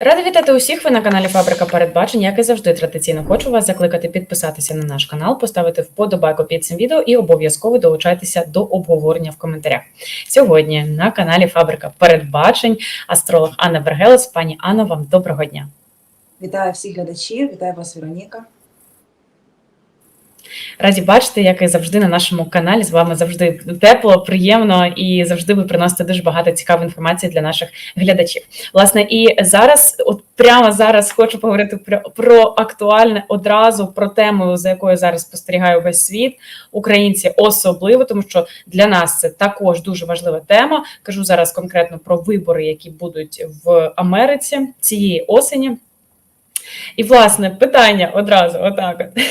Рада вітати усіх. Ви на каналі Фабрика Передбачень. Як і завжди, традиційно хочу вас закликати підписатися на наш канал, поставити вподобайку під цим відео і обов'язково долучайтеся до обговорення в коментарях. Сьогодні на каналі Фабрика Передбачень астролог Анна Бергелес. Пані Анна, вам доброго дня. Вітаю всіх глядачів, вітаю вас, Вероніка. Раді бачити, як і завжди на нашому каналі. З вами завжди тепло, приємно і завжди ви приносите дуже багато цікавої інформації для наших глядачів. Власне, і зараз, от прямо зараз, хочу поговорити про, про актуальне одразу про тему, за якою зараз спостерігає весь світ, українці особливо, тому що для нас це також дуже важлива тема. Кажу зараз конкретно про вибори, які будуть в Америці цієї осені. І, власне, питання одразу, отак. от.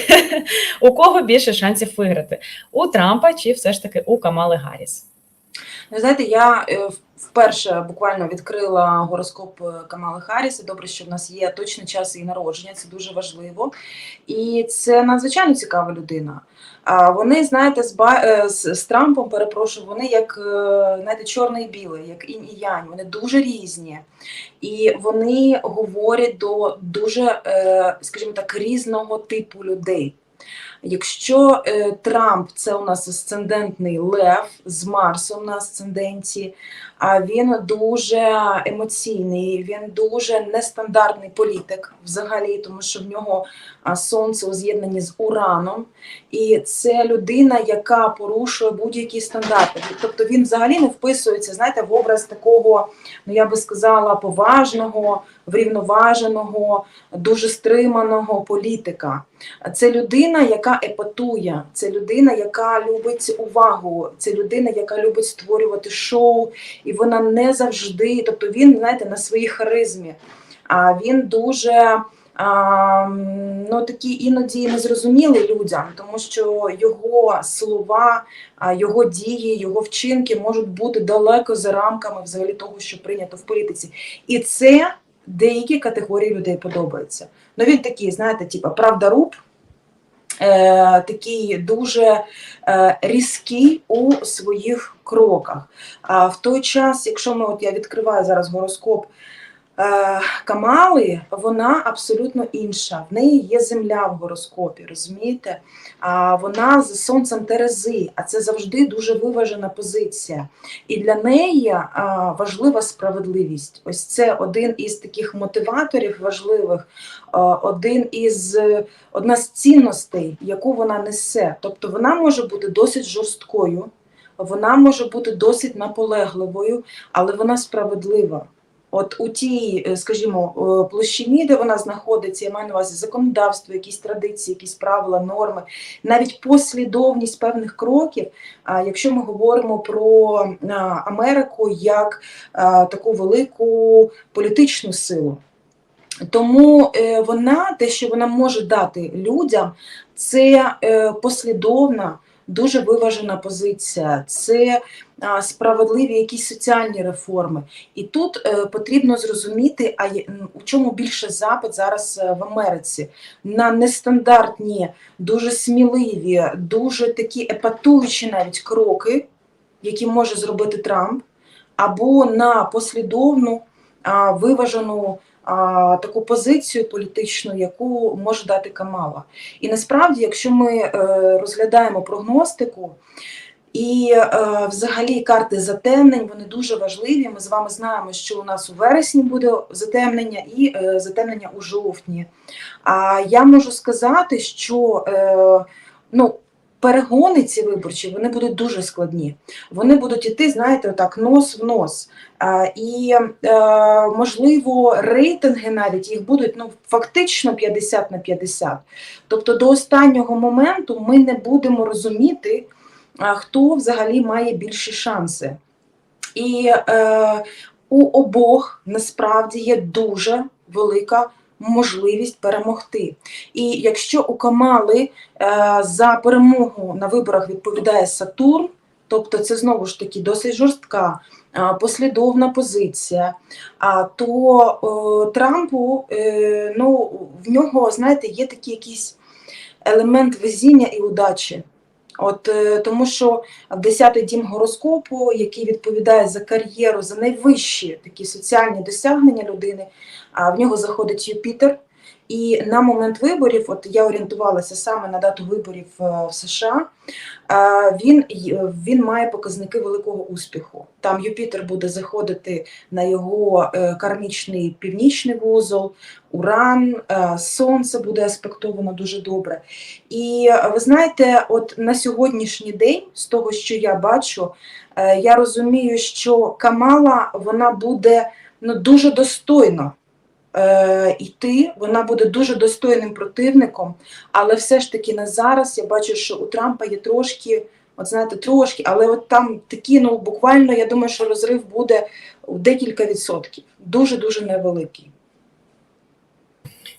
У кого більше шансів виграти? У Трампа чи все ж таки у Камали Гарріс? Ну, знаєте, я е, вперше буквально відкрила гороскоп е, Камали Харріс. Добре, що в нас є точний час її народження, це дуже важливо. І це надзвичайно цікава людина. А вони, знаєте, з, Ба- е, з, Трампом, перепрошую, вони як е, знаєте, чорний і білий, як інь і янь. Вони дуже різні. І вони говорять до дуже, скажімо так, різного типу людей. Якщо е, Трамп це у нас асцендентний лев з Марсом на асценденті, а він дуже емоційний, він дуже нестандартний політик взагалі, тому що в нього сонце у з'єднанні з Ураном, і це людина, яка порушує будь-які стандарти. Тобто він взагалі не вписується, знаєте, в образ такого, ну я би сказала, поважного, врівноваженого, дуже стриманого політика. Це людина, яка епатує, це людина, яка любить увагу, це людина, яка любить створювати шоу, і вона не завжди, тобто він, знаєте, на своїй харизмі. А він дуже а, ну, такий іноді незрозумілий людям, тому що його слова, його дії, його вчинки можуть бути далеко за рамками взагалі того, що прийнято в політиці. І це деякі категорії людей подобаються. Ну він такий, знаєте, типа правдаруб, е, такий дуже е, різкий у своїх кроках. А в той час, якщо ми, от я відкриваю зараз гороскоп Камали, вона абсолютно інша. В неї є земля в гороскопі, розумієте? Вона з сонцем Терези, а це завжди дуже виважена позиція. І для неї важлива справедливість. Ось це один із таких мотиваторів важливих, один із одна з цінностей, яку вона несе. Тобто вона може бути досить жорсткою, вона може бути досить наполегливою, але вона справедлива. От у тій, е, скажімо, е, площині, де вона знаходиться, я маю на увазі законодавство, якісь традиції, якісь правила, норми, навіть послідовність певних кроків. А якщо ми говоримо про Америку як таку велику політичну силу. Тому е, вона, те, що вона може дати людям, це е, послідовна, дуже виважена позиція, це справедливі якісь соціальні реформи. І тут е, потрібно зрозуміти, а у чому більше запит зараз е, в Америці на нестандартні, дуже сміливі, дуже такі епатуючі навіть кроки, які може зробити Трамп, або на послідовну, виважену таку позицію політичну, яку може дати Камала. І насправді, якщо ми е, розглядаємо прогностику, і е, взагалі карти затемнень вони дуже важливі. Ми з вами знаємо, що у нас у вересні буде затемнення і е, затемнення у жовтні. А я можу сказати, що е, ну, перегони ці виборчі вони будуть дуже складні. Вони будуть іти, знаєте, отак нос в нос. А, і е, можливо, рейтинги навіть їх будуть ну фактично 50 на 50. Тобто до останнього моменту ми не будемо розуміти, хто взагалі має більші шанси. І е, у обох насправді є дуже велика можливість перемогти. І якщо у Камали е, за перемогу на виборах відповідає Сатурн, тобто це знову ж таки досить жорстка, е, послідовна позиція, а то е, Трампу ну, в нього, знаєте, є такий якийсь елемент везіння і удачі. От е, тому, що в 10-й дім гороскопу, який відповідає за кар'єру, за найвищі такі соціальні досягнення людини, а в нього заходить Юпітер. І на момент виборів, от я орієнтувалася саме на дату виборів е, в США. е, Він, він має показники великого успіху. Там Юпітер буде заходити на його е, кармічний північний вузол, Уран, е, Сонце буде аспектовано дуже добре. І е, ви знаєте, от на сьогоднішній день, з того, що я бачу, е, я розумію, що Камала вона буде ну, дуже достойно е, йти, вона буде дуже достойним противником, але все ж таки на зараз я бачу, що у Трампа є трошки, от знаєте, трошки, але от там такі, ну буквально, я думаю, що розрив буде у декілька відсотків, дуже-дуже невеликий.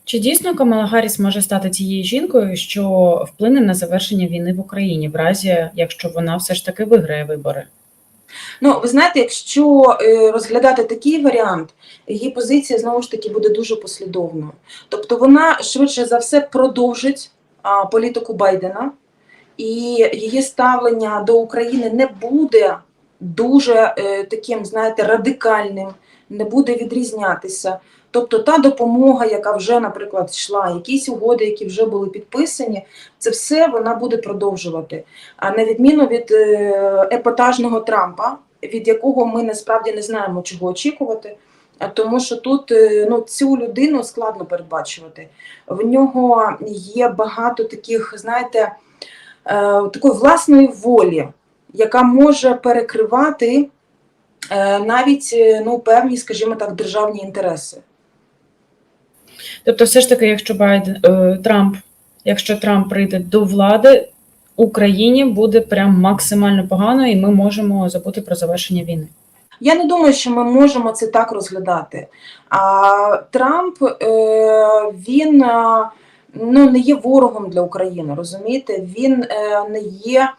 Чи дійсно Камала Гарріс може стати тією жінкою, що вплине на завершення війни в Україні, в разі якщо вона все ж таки виграє вибори? Ну, ви знаєте, якщо е, розглядати такий варіант, її позиція знову ж таки буде дуже послідовною. Тобто вона швидше за все продовжить політику Байдена, і її ставлення до України не буде дуже е, таким, знаєте, радикальним, не буде відрізнятися. Тобто та допомога, яка вже, наприклад, йшла, якісь угоди, які вже були підписані, це все вона буде продовжувати. А на відміну від е, епатажного Трампа, від якого ми насправді не знаємо, чого очікувати. Тому що тут е, ну, цю людину складно передбачувати. В нього є багато таких, знаєте, е, такої власної волі, яка може перекривати навіть ну, певні, скажімо так, державні інтереси. Тобто, все ж таки, якщо Байден е, Трамп, якщо Трамп прийде до влади, Україні буде прям максимально погано, і ми можемо забути про завершення війни. Я не думаю, що ми можемо це так розглядати. А Трамп е, він е, ну, не є ворогом для України, розумієте? Він не є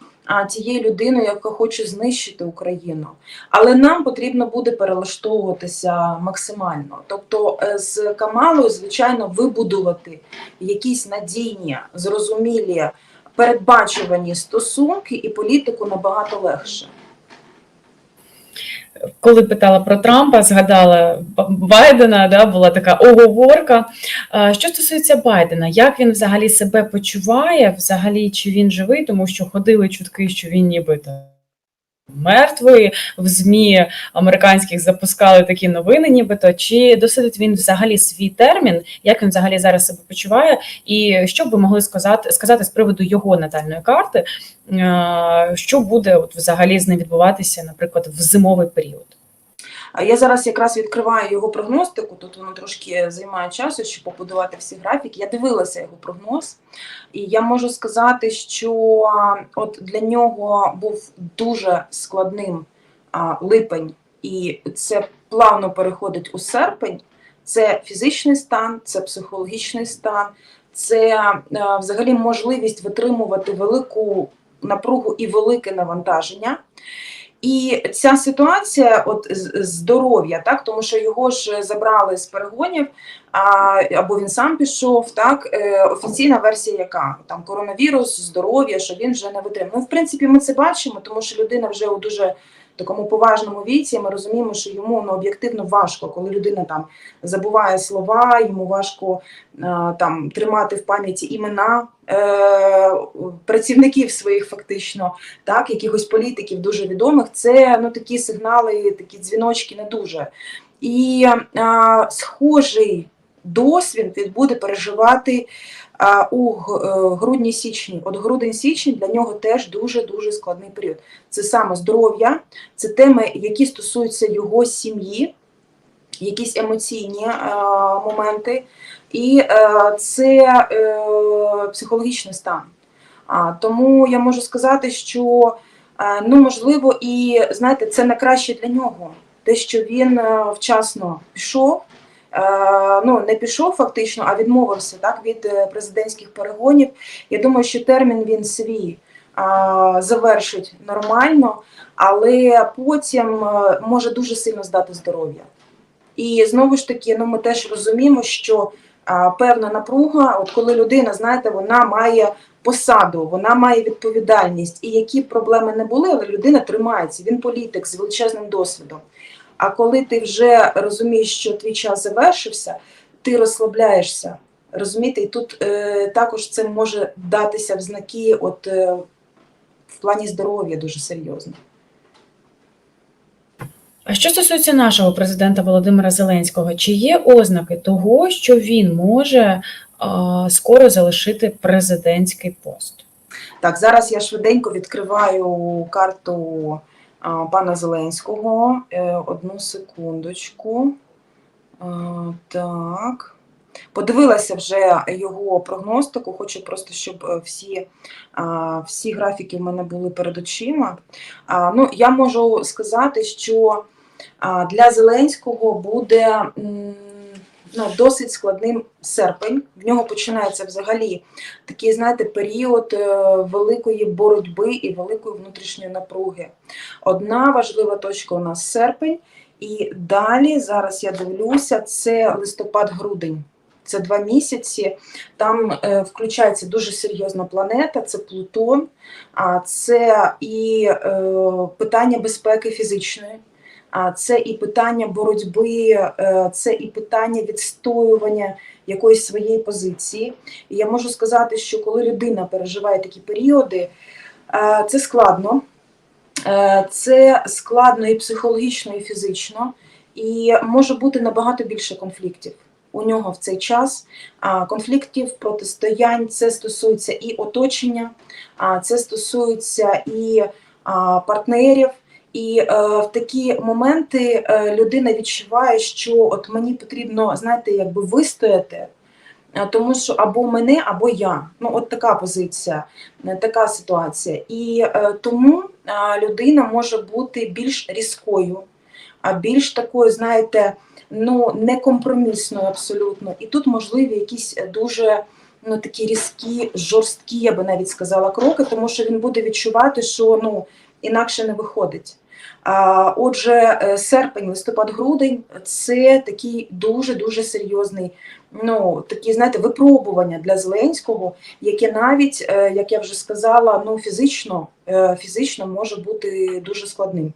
тією людиною, яка хоче знищити Україну. Але нам потрібно буде перелаштовуватися максимально. Тобто е, з Камалою, звичайно, вибудувати якісь надійні, зрозумілі, передбачувані стосунки і політику набагато легше. Коли питала про Трампа, згадала Байдена, да, була така оговорка. Що стосується Байдена, як він взагалі себе почуває, взагалі чи він живий, тому що ходили чутки, що він нібито мертвий. В ЗМІ американських запускали такі новини, нібито чи досидить він взагалі свій термін, як він взагалі зараз себе почуває, і що б ви могли сказати, сказати з приводу його натальної карти, е, що буде от взагалі з ним відбуватися, наприклад, в зимовий період? Я зараз якраз відкриваю його прогностику. Тут воно трошки займає часу, щоб побудувати всі графіки. Я дивилася його прогноз, і я можу сказати, що от для нього був дуже складним липень, і це плавно переходить у серпень. Це фізичний стан, це психологічний стан, це взагалі можливість витримувати велику напругу і велике навантаження. І ця ситуація, от здоров'я, так тому що його ж забрали з перегонів, а, або він сам пішов. Так е, офіційна версія, яка там коронавірус, здоров'я, що він вже не витримав. Ну, в принципі, ми це бачимо, тому що людина вже у дуже такому поважному віці. Ми розуміємо, що йому ну, об'єктивно важко, коли людина там забуває слова, йому важко е, там тримати в пам'яті імена е, працівників своїх фактично так, якихось політиків дуже відомих, це ну, такі сигнали, такі дзвіночки не дуже. І а, схожий досвід він буде переживати а, у е, грудні-січні. От грудень-січень для нього теж дуже-дуже складний період. Це саме здоров'я, це теми, які стосуються його сім'ї, якісь емоційні е, моменти, і е, це психологічний стан. Тому я можу сказати, що ну можливо, і знаєте, це не краще для нього. Те, що він вчасно пішов, ну не пішов фактично, а відмовився так від е, президентських перегонів. Я думаю, що термін він свій завершить нормально, але потім е, може дуже сильно здати здоров'я. І знову ж таки, ну ми теж розуміємо, що певна напруга, от коли людина, знаєте, вона має посаду, вона має відповідальність, і які проблеми не були, але людина тримається. Він політик з величезним досвідом. А коли ти вже розумієш, що твій час завершився, ти розслабляєшся. Розумієте, і тут е, також це може датися в знаки, от е, в плані здоров'я дуже серйозно. А що стосується нашого президента Володимира Зеленського, чи є ознаки того, що він може а, скоро залишити президентський пост? Так, зараз я швиденько відкриваю карту пана Зеленського. Е, одну секундочку. Так. Подивилася вже його прогностику. Хочу просто, щоб е, всі, всі графіки в мене були перед очима. Ну, я можу сказати, що для Зеленського буде ну, досить складним серпень. В нього починається взагалі такий, знаєте, період е, великої боротьби і великої внутрішньої напруги. Одна важлива точка у нас серпень, і далі зараз я дивлюся, це листопад-грудень. Це два місяці. Там е, включається дуже серйозна планета, це Плутон, а це і е, питання безпеки фізичної, а це і питання боротьби, е, це і питання відстоювання якоїсь своєї позиції. І я можу сказати, що коли людина переживає такі періоди, е, це складно. Е, Це складно і психологічно, і фізично, і може бути набагато більше конфліктів у нього в цей час. Конфліктів, протистоянь, це стосується і оточення, це стосується і партнерів. І е, в такі моменти е, людина відчуває, що от мені потрібно, знаєте, якби вистояти, е, тому що або мене, або я. Ну, от така позиція, е, така ситуація. І е, тому е, людина може бути більш різкою, а більш такою, знаєте, ну некомпромісною абсолютно. І тут можливі якісь дуже ну, такі різкі, жорсткі, я би навіть сказала, кроки, тому що він буде відчувати, що ну інакше не виходить. А, Отже, е, серпень, листопад, грудень це такий дуже дуже серйозний, ну такі, знаєте, випробування для Зеленського, яке навіть, е, як я вже сказала, ну фізично, е, фізично може бути дуже складним.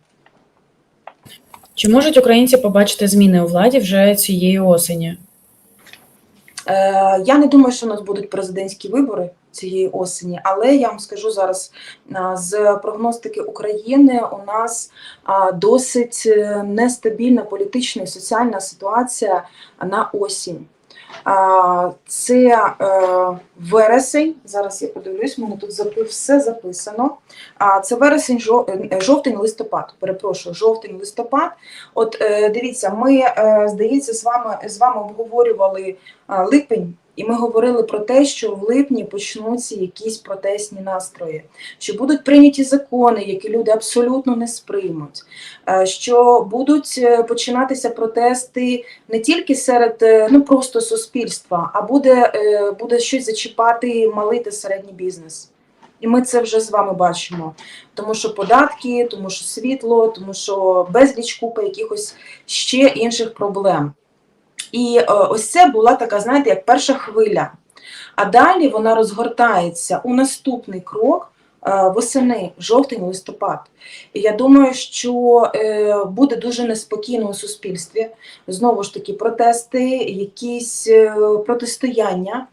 Чи можуть українці побачити зміни у владі вже цієї осені? Я не думаю, що у нас будуть президентські вибори цієї осені, але я вам скажу зараз з прогностики України у нас досить е, нестабільна політична і соціальна ситуація на осінь. Це е, вересень. Зараз я подивлюсь, мене тут все записано. Це вересень, е, жовтень, листопад. Перепрошую, жовтень, листопад. От дивіться, ми здається, з вами з вами обговорювали липень. І ми говорили про те, що в липні почнуться якісь протестні настрої, що будуть прийняті закони, які люди абсолютно не сприймуть, е, що будуть е, починатися протести не тільки серед е, ну просто суспільства, а буде, буде щось зачіпати малий та середній бізнес. І ми це вже з вами бачимо, тому що податки, тому що світло, тому що безліч купа якихось ще інших проблем. І е, ось це була така, знаєте, як перша хвиля. А далі вона розгортається у наступний крок е, восени, жовтень-листопад. І я думаю, що е, буде дуже неспокійно у суспільстві. Знову ж таки, протести, якісь протистояння.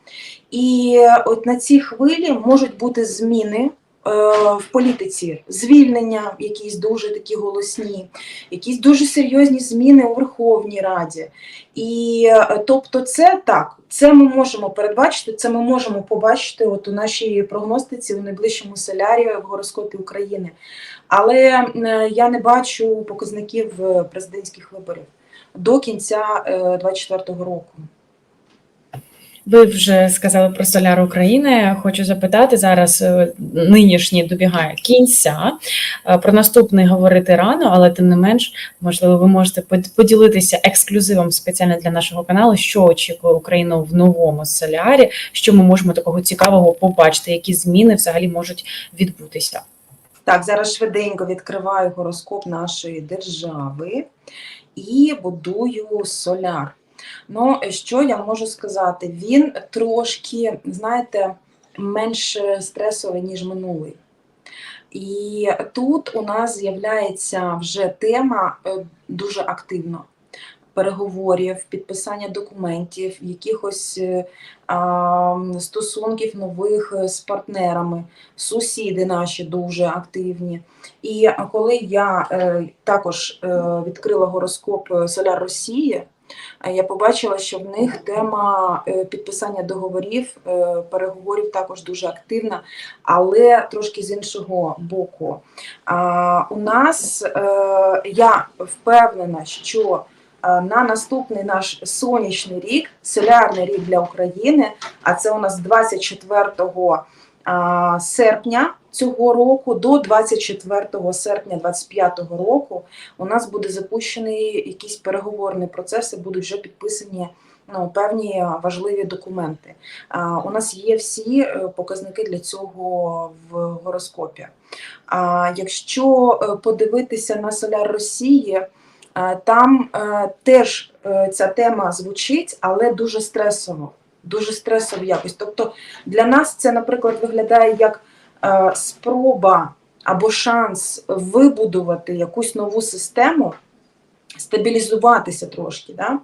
І от на цій хвилі можуть бути зміни. Е, В політиці звільнення, якісь дуже такі голосні, якісь дуже серйозні зміни у Верховній Раді. І е, тобто, це так, це ми можемо передбачити, це ми можемо побачити от у нашій прогностиці у найближчому солярі в гороскопі України. Але е, я не бачу показників президентських виборів до кінця 2024 року. Ви вже сказали про соляр України. Хочу запитати зараз. е, Нинішній добігає кінця. Е, Про наступний говорити рано, але тим не менш, можливо, ви можете под- поділитися ексклюзивом спеціально для нашого каналу, що очікує Україну в новому солярі, що ми можемо такого цікавого побачити, які зміни взагалі можуть відбутися. Так, зараз швиденько відкриваю гороскоп нашої держави і будую соляр. Ну, що я можу сказати? Він трошки, знаєте, менш стресовий, ніж минулий. І тут у нас з'являється вже тема е, дуже активно переговорів, підписання документів, якихось е, а, стосунків нових е, з партнерами. Сусіди наші дуже активні. І коли я е, також е, відкрила гороскоп Соляр Росії, я побачила, що в них тема е, підписання договорів, е, переговорів також дуже активна, але трошки з іншого боку. У нас е, я впевнена, що е, на наступний наш сонячний рік, солярний рік для України, а це у нас 24 а, серпня цього року до 24 серпня 25 року у нас буде запущений якісь переговорні процеси, будуть вже підписані ну, певні важливі документи. У нас є всі е, показники для цього в гороскопі. Якщо е, подивитися на соляр Росії, е, там теж ця тема звучить, але дуже стресово. Дуже стресово якось. Тобто для нас це, наприклад, виглядає як е, спроба або шанс вибудувати якусь нову систему, стабілізуватися трошки. Да?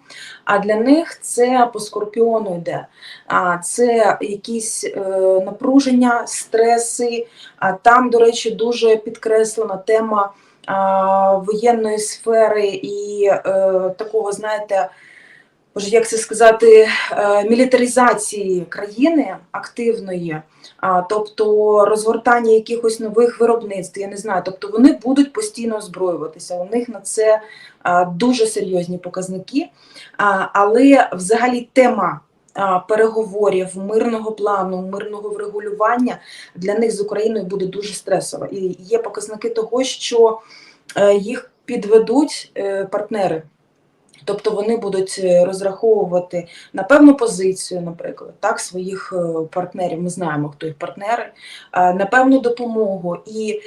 А для них це по скорпіону йде. А це якісь е, напруження, стреси. А там, до речі, дуже підкреслена тема воєнної сфери і е, такого, знаєте, Боже, як це сказати, е, мілітаризації країни активної, тобто розгортання якихось нових виробництв, я не знаю. Тобто вони будуть постійно озброюватися. У них на це дуже серйозні показники. Але взагалі тема переговорів, мирного плану, мирного врегулювання для них з Україною буде дуже стресова. І є показники того, що е, їх підведуть е, партнери. Тобто вони будуть е, розраховувати на певну позицію, наприклад, так, своїх е, партнерів. Ми знаємо, хто їх партнери, е, на певну допомогу, і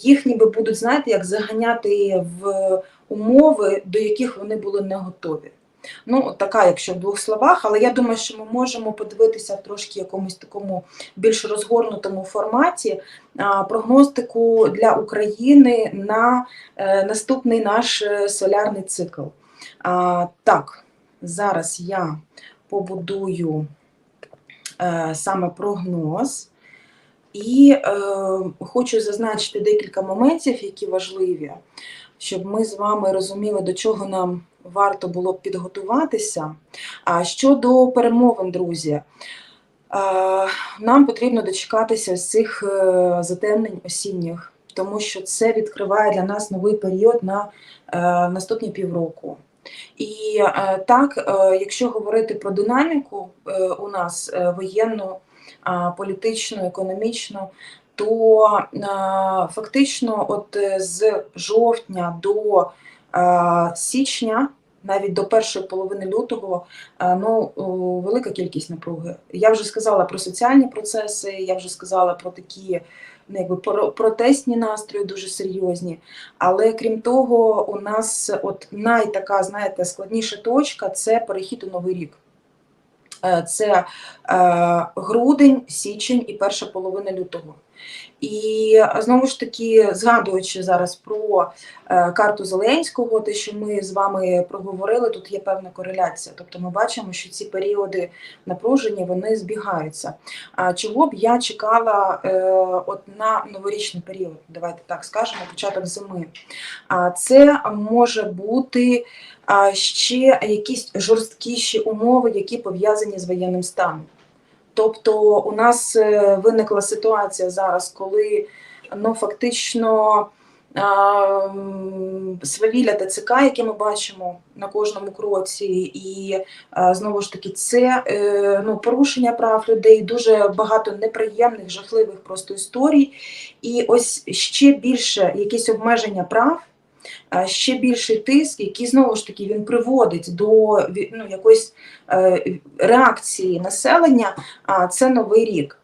їх ніби будуть, знаєте, як заганяти в умови, до яких вони були не готові. Ну, така, якщо в двох словах, але я думаю, що ми можемо подивитися в трошки якомусь такому більш розгорнутому форматі прогностику для України на наступний наш солярний цикл. А, так, зараз я побудую е, саме прогноз. І е, хочу зазначити декілька моментів, які важливі, щоб ми з вами розуміли, до чого нам варто було б підготуватися. А щодо перемовин, друзі, е, нам потрібно дочекатися з цих е, затемнень осінніх, тому що це відкриває для нас новий період на е, наступні півроку. І е, так, е, якщо говорити про динаміку е, у нас воєнну, політичну, економічну, то фактично, от з жовтня до січня, навіть до першої половини лютого, ну велика кількість напруги. Я вже сказала про соціальні процеси, я вже сказала про такі. Ну, Якби про- протестні настрої дуже серйозні, але крім того, у нас от найтака, знаєте, складніша точка це перехід у новий рік. Е, Це е, грудень, січень і перша половина лютого. І е, знову ж таки, згадуючи зараз про карту Зеленського, те, що ми з вами проговорили, тут є певна кореляція. Тобто ми бачимо, що ці періоди напруження вони збігаються. Чого б я чекала от на новорічний період? Давайте так скажемо, початок зими. Це може бути а, ще якісь жорсткіші умови, які пов'язані з воєнним станом. Тобто у нас е, виникла ситуація зараз, коли ну, фактично свавілля ТЦК, яке ми бачимо на кожному кроці, і знову ж таки це е, ну, порушення прав людей, дуже багато неприємних, жахливих просто історій. І ось ще більше якісь обмеження прав. Ще більший тиск, який знову ж таки він приводить до ну, якоїсь е, реакції населення, це новий рік.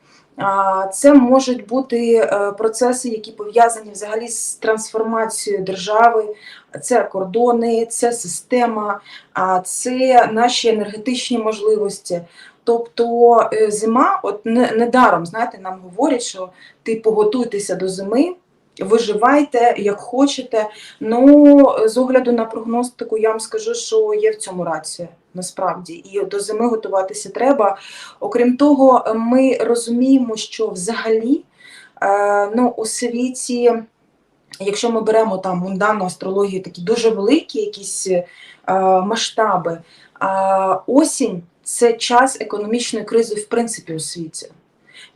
Це можуть бути е, процеси, які пов'язані взагалі з трансформацією держави, це кордони, це система, це наші енергетичні можливості. Тобто е, зима, от недаром, знаєте, нам говорять, що типу готуйтеся до зими, виживайте як хочете. Ну, з огляду на прогностику, я вам скажу, що є в цьому рація насправді, і до зими готуватися треба. Окрім того, ми розуміємо, що взагалі е, ну, у світі, якщо ми беремо там мунданну астрологію, такі дуже великі якісь е, масштаби, осінь це час економічної кризи в принципі у світі.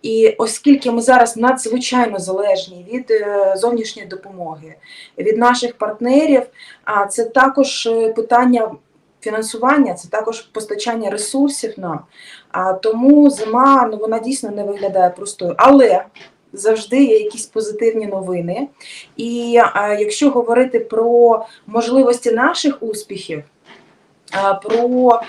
І оскільки ми зараз надзвичайно залежні від е, зовнішньої допомоги, від наших партнерів, а це також е, питання фінансування, це також постачання ресурсів нам. А тому зима ну вона дійсно не виглядає простою. Але завжди є якісь позитивні новини. І а, якщо говорити про можливості наших успіхів, про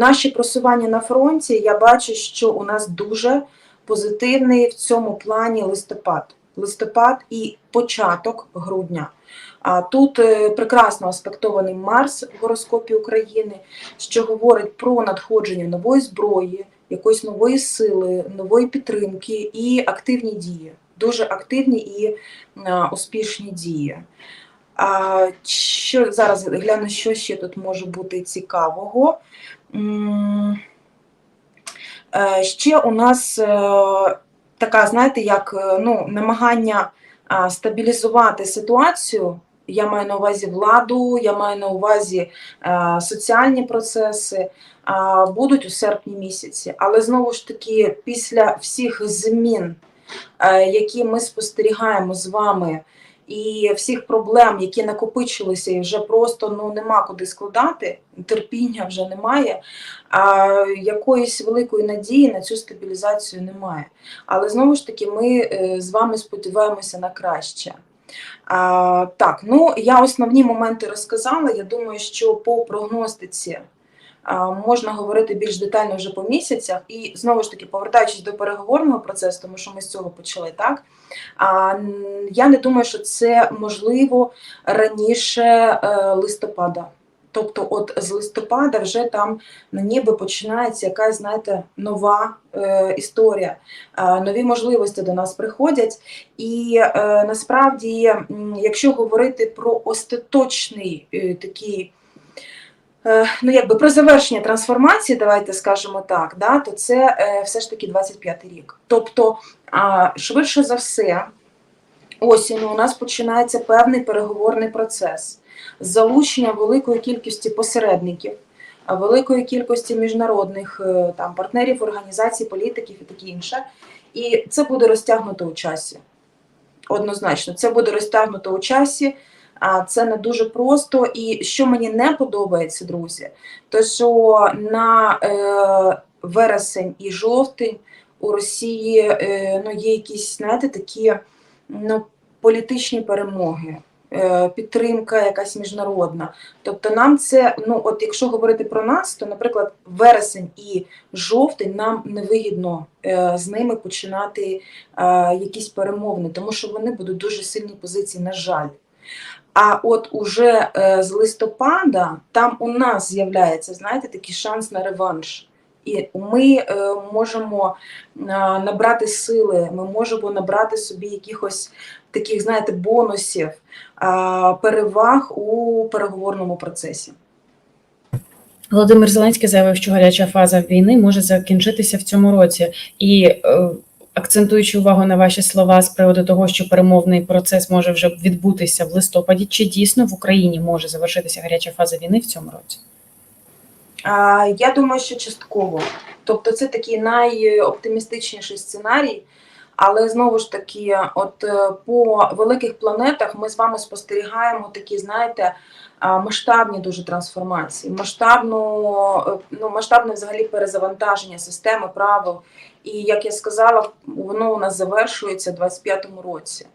наші просування на фронті, я бачу, що у нас дуже позитивний в цьому плані листопад. Листопад і початок грудня. А тут е, прекрасно аспектований Марс в гороскопі України, що говорить про надходження нової зброї, якоїсь нової сили, нової підтримки і активні дії. Дуже активні і а, успішні дії. А, що зараз гляну, що ще тут може бути цікавого. М, е, Ще у нас е, така, знаєте, як е, ну, намагання стабілізувати ситуацію. Я маю на увазі владу, я маю на увазі е, соціальні процеси будуть у серпні місяці. Але знову ж таки, після всіх змін, е, які ми спостерігаємо з вами, і всіх проблем, які накопичилися, і вже просто ну нема куди складати, терпіння вже немає. А якоїсь великої надії на цю стабілізацію немає. Але знову ж таки, ми е, з вами сподіваємося на краще. А, так, ну я основні моменти розказала. Я думаю, що по прогностиці можна говорити більш детально вже по місяцях. І знову ж таки, повертаючись до переговорного процесу, тому що ми з цього почали, так я не думаю, що це можливо раніше е, листопада. Тобто, от з листопада вже там ну, ніби починається якась, знаєте, нова е, історія, е, нові можливості до нас приходять. І е, насправді, якщо говорити про остаточний е, такий, ну якби про завершення трансформації, давайте скажемо так, да, то це е, все ж таки 25 рік. Тобто, швидше за все, осінню у нас починається певний переговорний процес з залученням великої кількості посередників, великої кількості міжнародних е, там партнерів, організацій, політиків і таке інше. І це буде розтягнуто у часі. Однозначно, це буде розтягнуто у часі. А це не дуже просто. І що мені не подобається, друзі, то що на е, вересень і жовтень у Росії е, ну, є якісь, знаєте, такі ну, політичні перемоги, е, підтримка якась міжнародна. Тобто нам це, ну от якщо говорити про нас, то, наприклад, вересень і жовтень нам невигідно е, з ними починати е, якісь перемовини, тому що вони будуть дуже сильні позиції, на жаль. А от уже е, з листопада там у нас з'являється, знаєте, такий шанс на реванш. І ми е, можемо е, набрати сили, ми можемо набрати собі якихось таких, знаєте, бонусів, переваг у переговорному процесі. Володимир Зеленський заявив, що гаряча фаза війни може закінчитися в цьому році. І акцентуючи увагу на ваші слова з приводу того, що перемовний процес може вже відбутися в листопаді, чи дійсно в Україні може завершитися гаряча фаза війни в цьому році? Я думаю, що частково. Тобто це такий найоптимістичніший сценарій. Але знову ж таки, от е, по великих планетах ми з вами спостерігаємо такі, знаєте, масштабні дуже трансформації, масштабну, е, ну, масштабне взагалі перезавантаження системи правил. І як я сказала, воно у нас завершується в 25-му році.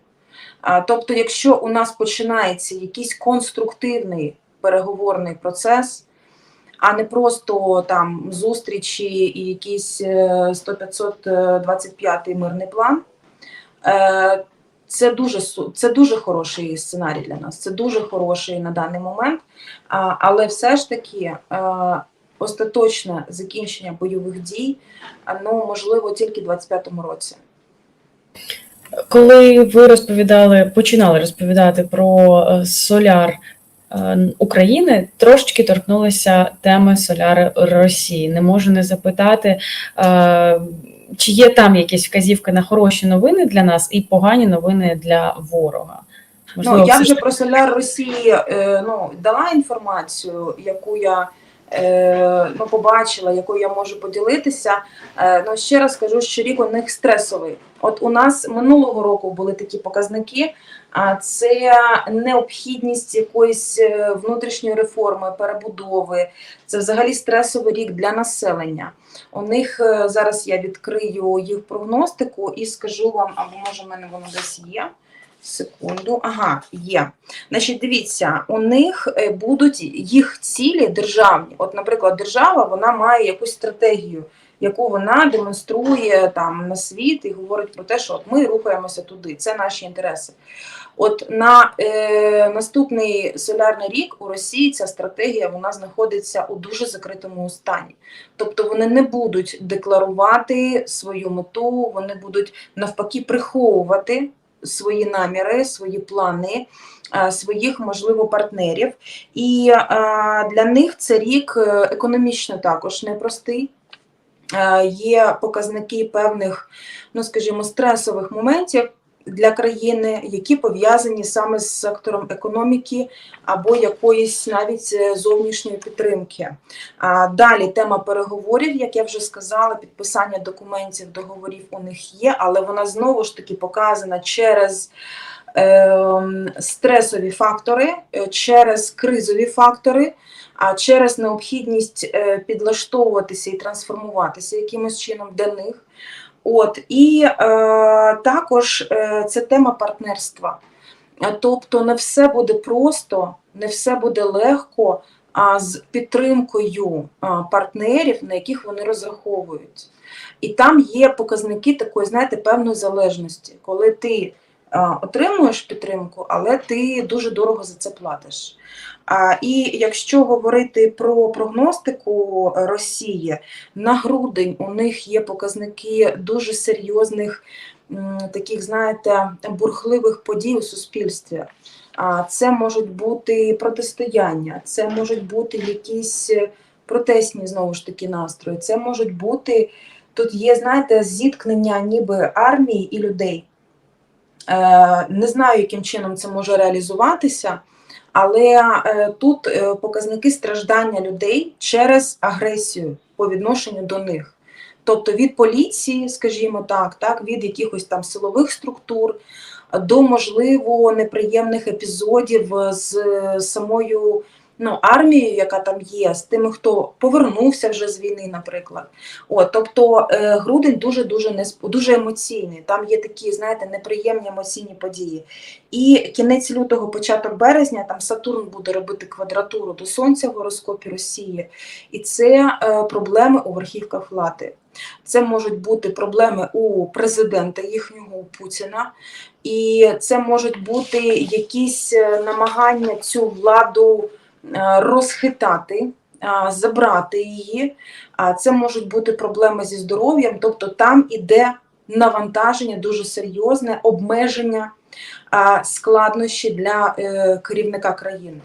Тобто, якщо у нас починається якийсь конструктивний переговорний процес, а не просто там зустрічі і якийсь е, 100-525 мирний план, е, це дуже це дуже хороший сценарій для нас. Це дуже хороший на даний момент. Але все ж таки е, остаточне закінчення бойових дій, ну можливо, тільки в 25-му році. Коли ви розповідали, починали розповідати про е, соляр е, України, трошечки торкнулися теми соляри Росії. Не можу не запитати, е, чи є там якісь вказівки на хороші новини для нас і погані новини для ворога. Ну, я вже про соляр Росії ну, дала інформацію, яку я ну, побачила, якою я можу поділитися. Е, ну, ще раз скажу, що рік у них стресовий. От у нас минулого року були такі показники, а це необхідність якоїсь е, внутрішньої реформи, перебудови. Це взагалі стресовий рік для населення. У них е, зараз я відкрию їх прогностику і скажу вам, або може в мене воно десь є. Секунду, ага, є. Значить, дивіться, у них е, будуть їх цілі державні. От, наприклад, держава вона має якусь стратегію, яку вона демонструє там на світ і говорить про те, що ми рухаємося туди. Це наші інтереси. От на е, наступний солярний рік у Росії ця стратегія вона знаходиться у дуже закритому стані. Тобто вони не будуть декларувати свою мету, вони будуть навпаки приховувати свої наміри, свої плани, е, своїх можливо партнерів. І е, для них це рік е, економічно також непростий. Є показники певних, ну скажімо, стресових моментів для країни, які пов'язані саме з сектором економіки або якоїсь навіть е, зовнішньої підтримки. Далі тема переговорів, як я вже сказала, підписання документів, договорів у них є, але вона знову ж таки показана через ем, стресові фактори, е, через кризові фактори, а через необхідність е, підлаштовуватися і трансформуватися якимось чином для них. От і е, також е, це тема партнерства. Тобто не все буде просто, не все буде легко, а з підтримкою партнерів, на яких вони розраховують. І там є показники такої, знаєте, певної залежності, коли ти отримуєш підтримку, але ти дуже дорого за це платиш. А, і якщо говорити про прогностику Росії, на грудень у них є показники дуже серйозних, таких, знаєте, бурхливих подій у суспільстві. А Це можуть бути протистояння, це можуть бути якісь е, протестні знову ж таки настрої. Це можуть бути тут є, знаєте, зіткнення ніби армії і людей. Е, Не знаю, яким чином це може реалізуватися, але е, тут е, показники страждання людей через агресію по відношенню до них. Тобто від поліції, скажімо так, так, від якихось там силових структур до, можливо, неприємних епізодів з самою ну, армією, яка там є, з тими, хто повернувся вже з війни, наприклад. От, тобто е, грудень дуже дуже несп- дуже емоційний. Там є такі, знаєте, неприємні емоційні події. І кінець лютого, початок березня, там Сатурн буде робити квадратуру до Сонця в гороскопі Росії, і це е, проблеми у верхівках влади. Це можуть бути проблеми у президента їхнього у Путіна, і це можуть бути якісь е, намагання цю владу розхитати, забрати її. А це можуть бути проблеми зі здоров'ям, тобто там іде навантаження дуже серйозне, обмеження, складнощі для е, керівника країни.